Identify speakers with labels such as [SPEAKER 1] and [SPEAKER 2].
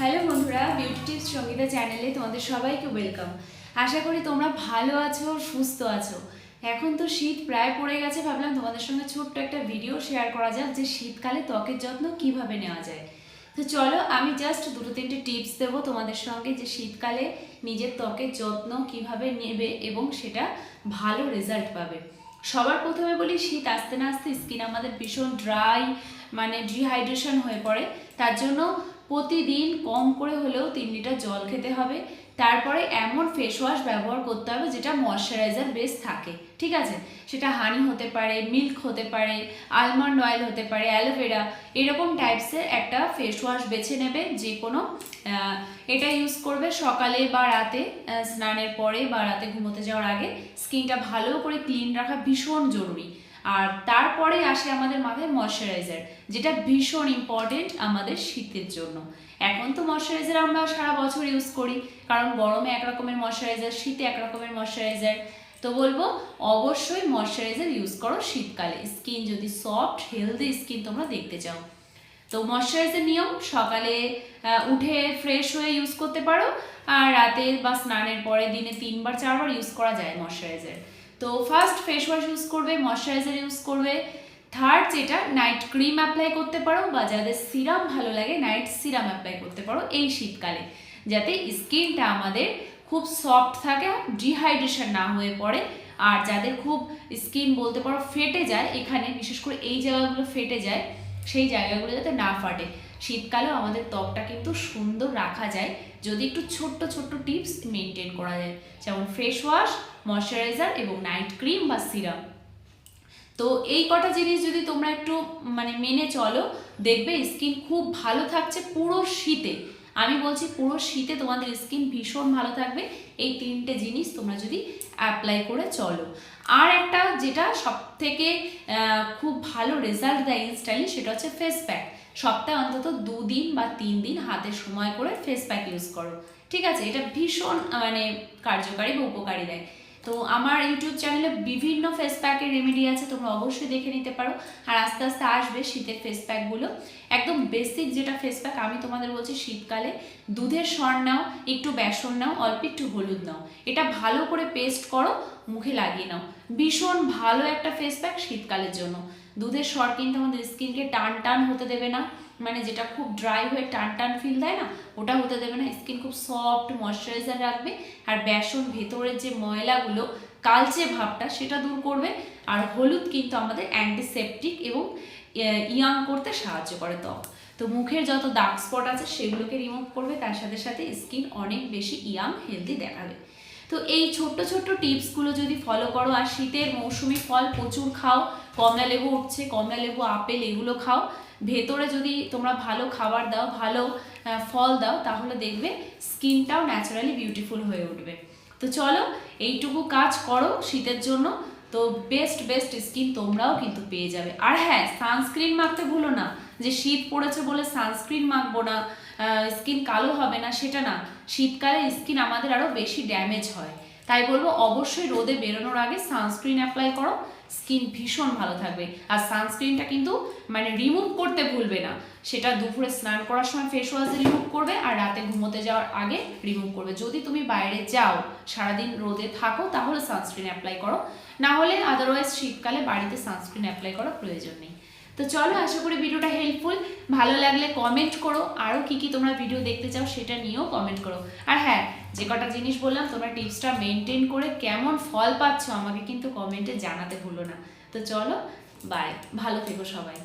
[SPEAKER 1] Hello বন্ধুরা beauty tips Sangeeta চ্যানেলে তোমাদের সবাইকে ওয়েলকাম আশা করি তোমরা ভালো আছো, সুস্থ আছো। এখন তো শীত প্রায় পড়ে গেছে, ভাবলাম তোমাদের সঙ্গে ছোট্ট একটা ভিডিও শেয়ার করা যাক যে শীতকালে ত্বকের যত্ন কীভাবে নেওয়া যায়। তো চলো, আমি জাস্ট দুটো তিনটে টিপস দেবো তোমাদের সঙ্গে যে শীতকালে নিজের ত্বকের যত্ন কীভাবে নেবে এবং সেটা ভালো রেজাল্ট পাবে। সবার প্রথমে বলি, শীত আসতে না আসতে স্কিন আমাদের ভীষণ ড্রাই মানে ডিহাইড্রেশন হয়ে পড়ে। তার জন্য প্রতিদিন কম করে হলেও তিন লিটার জল খেতে হবে। তারপরে এমন ফেস ওয়াশ ব্যবহার করতে হবে যেটা ময়শ্চারাইজার বেস থাকে। ঠিক আছে? সেটা হানি হতে পারে মিল্ক হতে পারে আলমন্ড অয়েল হতে পারে অ্যালোভেরা এরকম টাইপসের একটা ফেস ওয়াশ বেছে নেবে যে কোনো এটা ইউজ করবে সকালে বা রাতে স্নানের পরে বা রাতে ঘুমোতে যাওয়ার আগে। স্কিনটা ভালো করে ক্লিন রাখা ভীষণ জরুরি। আর তারপরে আসে আমাদের মাথায় ময়শ্চারাইজার যেটা ভীষণ ইম্পর্টেন্ট আমাদের শীতের জন্য। এখন তো ময়শ্চারাইজার আমরা সারা বছর ইউজ করি, কারণ গরমে এক রকমের ময়শ্চারাইজার শীতে এক রকমের ময়শ্চারাইজার তো বলব, অবশ্যই ময়শ্চারাইজার ইউজ করো শীতকালে। স্কিন যদি সফট হেলদি স্কিন তোমরা দেখতে চাও। তো ময়শ্চারাইজার নিয়ম সকালে উঠে ফ্রেশ হয়ে ইউজ করতে পারো। আর রাতে বা স্নানের পরে দিনে তিনবার, চারবার ইউজ করা যায় ময়শ্চারাইজার তো ফার্স্ট ফেস ওয়াশ ইউজ করবে ময়শ্চারাইজার ইউজ করবে। থার্ড যেটা নাইট ক্রিম অ্যাপ্লাই করতে পারো বা যাদের সিরাম ভালো লাগে নাইট সিরাম অ্যাপ্লাই করতে পারো এই শীতকালে। যাতে স্কিনটা আমাদের খুব সফট থাকে ডিহাইড্রেশন না হয়ে পড়ে। আর যাদের খুব স্কিন বলতে পারো ফেটে যায়, এখানে বিশেষ করে এই জায়গাগুলো ফেটে যায়, সেই জায়গাগুলো যাতে না ফাটে। শীতকালেও আমাদের ত্বকটা কিন্তু সুন্দর রাখা যায়, যদি একটু ছোট্ট ছোট্ট টিপস মেনটেন করা যায়, যেমন ফেস ওয়াশ ময়শ্চারাইজার এবং নাইট ক্রিম বা সিরাম তো এই কটা জিনিস যদি তোমরা একটু মানে মেনে চলো, দেখবে স্কিন খুব ভালো থাকছে পুরো শীতে। আমি বলছি পুরো শীতে তোমাদের স্কিন ভীষণ ভালো থাকবে, এই তিনটে জিনিস তোমরা যদি অ্যাপ্লাই করে চলো। আর একটা যেটা সব থেকে খুব ভালো রেজাল্ট দেয় ইনস্টাইলি সেটা হচ্ছে ফেস প্যাক সপ্তাহে অন্তত দুদিন বা তিন দিন হাতে সময় করে ফেস প্যাক ইউজ করো। ঠিক আছে? এটা ভীষণ মানে কার্যকারী বা উপকারী দেয়। তো আমার ইউটিউব চ্যানেলে বিভিন্ন ফেস প্যাকের রেমেডি আছে, তোমরা অবশ্যই দেখে নিতে পারো। আর আস্তে আস্তে আসবে শীতের ফেস প্যাকগুলো একদম বেসিক যেটা ফেস প্যাক আমি তোমাদের বলছি শীতকালে দুধের স্বর নাও, একটু বেসন নাও, অল্প একটু হলুদ নাও। এটা ভালো করে পেস্ট করো, মুখে লাগিয়ে নাও। ভীষণ ভালো একটা ফেস প্যাক শীতকালের জন্য। দুধের স্বর কিন্তু আমাদের স্কিনকে টান টান হতে দেবে না। মানে যেটা খুব ড্রাই হয়ে টান টান ফিল দেয় না, ওটা হতে দেবে না। স্কিন খুব সফট ময়শ্চারাইজার রাখবে। আর বেসন ভেতরের যে ময়লাগুলো, কালচে ভাবটা, সেটা দূর করবে। আর হলুদ কিন্তু আমাদের অ্যান্টিসেপটিক এবং ইয়াং করতে সাহায্য করে ত্বক। তো মুখের যত দাগ স্পট আছে, সেগুলোকে রিমুভ করবে। তার সাথে সাথে স্কিন অনেক বেশি ইয়াং হেলদি দেখাবে। তো এই ছোট্ট ছোট্ট টিপসগুলো যদি ফলো করো, আর শীতের মৌসুমি ফল প্রচুর খাও, কমলা লেবু উঠছে, কমলা লেবু, আপেল, এগুলো খাও। ভেতরে যদি তোমরা ভালো খাবার দাও, ভালো ফল দাও, তাহলে দেখবে স্কিনটাও ন্যাচারালি বিউটিফুল হয়ে উঠবে। তো চলো, এইটুকু কাজ করো শীতের জন্য। তো বেস্ট বেস্ট স্কিন তোমরাও কিন্তু পেয়ে যাবে। আর হ্যাঁ সানস্ক্রিন মাখতে ভুলো না যে শীত পড়েছে বলে সানস্ক্রিন মাখবো না স্কিন কালো হবে না, সেটা না। শীতকালে স্কিন আমাদের আরও বেশি ড্যামেজ হয়। তাই বলব অবশ্যই রোদে বেরোনোর আগে সানস্ক্রিন অ্যাপ্লাই করো স্কিন ভীষণ ভালো থাকবে। আর সানস্ক্রিনটা কিন্তু মানে রিমুভ করতে ভুলবে না। সেটা দুপুরে স্নান করার সময় ফেস ওয়াশ রিমুভ করবে আর রাতে ঘুমোতে যাওয়ার আগে রিমুভ করবে। যদি তুমি বাইরে যাও, সারাদিন রোদে থাকো, তাহলে সানস্ক্রিন অ্যাপ্লাই করো। না হলে আদারওয়াইজ শীতকালে বাড়িতে সানস্ক্রিন অ্যাপ্লাই করার প্রয়োজন নেই। তো চলো, আশা করি ভিডিওটা হেল্পফুল ভালো লাগলে কমেন্ট করো। আরও কি কি তোমরা ভিডিও দেখতে চাও সেটা নিয়েও কমেন্ট করো। আর হ্যাঁ যে কটা জিনিস বললাম, তোমরা টিপসটা মেনটেন করে কেমন ফল পাচ্ছ আমাকে কিন্তু কমেন্টে জানাতে ভুলো না। তো চলো বাই ভালো থেকো সবাই।